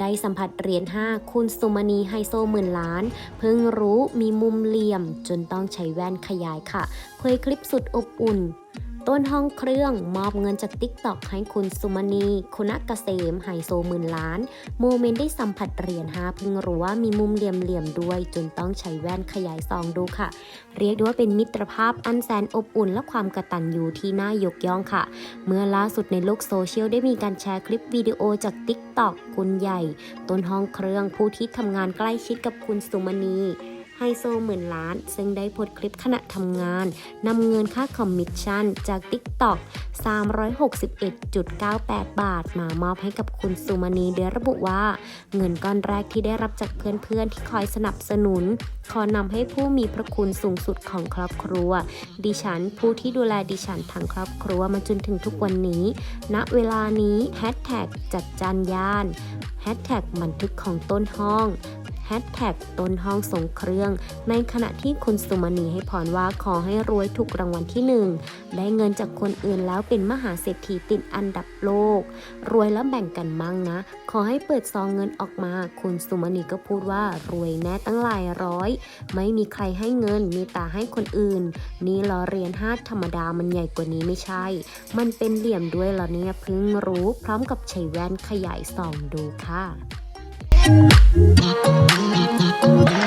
ได้สัมผัสเหรียญ5คุณสุมณีไฮโซหมื่นล้าน เพิ่งรู้มีมุมเหลี่ยมจนต้องใช้แว่นขยายค่ะ เผยคลิปสุดอบอุ่น ต้นห้องเครื่องมอบเงินจากติ๊กต็อกให้คุณสุมณี คุณกเกษมไฮโซหมื่นล้าน โมเมนต์ได้สัมผัสเหรียญห้าพิ่งรู้ว่ามีมุมเหลี่ยมๆด้วย จนต้องใช้แว่นขยายซองดูค่ะ เรียกได้ว่าเป็นมิตรภาพอันแสนอบอุ่นและความกระตันยูที่น่ายกย่องค่ะ เมื่อล่าสุดในโลกโซเชียลได้มีการแชร์คลิปวิดีโอจาก t ิ k t o k คุณใหญ่ ต้นห้องเครื่องผู้ที่ทำงานใกล้ชิดกับคุณสุมณี ไฮโซหมื่นล้าน ซึ่งได้โพสคลิปขณะทำงานนำเงินค่าคอมมิชชั่นจาก TikTok 361.98 บาท มามอบให้กับคุณสุมณีโดยระบุว่า เงินก้อนแรกที่ได้รับจากเพื่อนๆ ที่คอยสนับสนุน ขอนำให้ผู้มีพระคุณสูงสุดของครอบครัว ดิฉันผู้ที่ดูแลดิฉันทั้งครอบครัวมาจนถึงทุกวันนี้ณเวลานี้แฮชแท็กจัดจานยานแฮชแท็กบันทึกของต้นห้อง แฮชแท็กต้นห้องส่งเครื่อง ในขณะที่คุณสุมณีให้พรว่าขอให้รวยถูกรางวัลที่หนึ่งได้เงินจากคนอื่นแล้วเป็นมหาเศรษฐีติดอันดับโลก รวยแล้วแบ่งกันมั่งนะ ขอให้เปิดซองเงินออกมา คุณสุมณีก็พูดว่ารวยแน่ตั้งหลายร้อย ไม่มีใครให้เงินมีตาให้คนอื่น นี่ล้อเรียนห้าธรรมดามันใหญ่กว่านี้ไม่ใช่ มันเป็นเหลี่ยมด้วยเหรอเนี่ยเพิ่งรู้ พร้อมกับใช้แว่นขยายส่องดูค่ะ Thank you.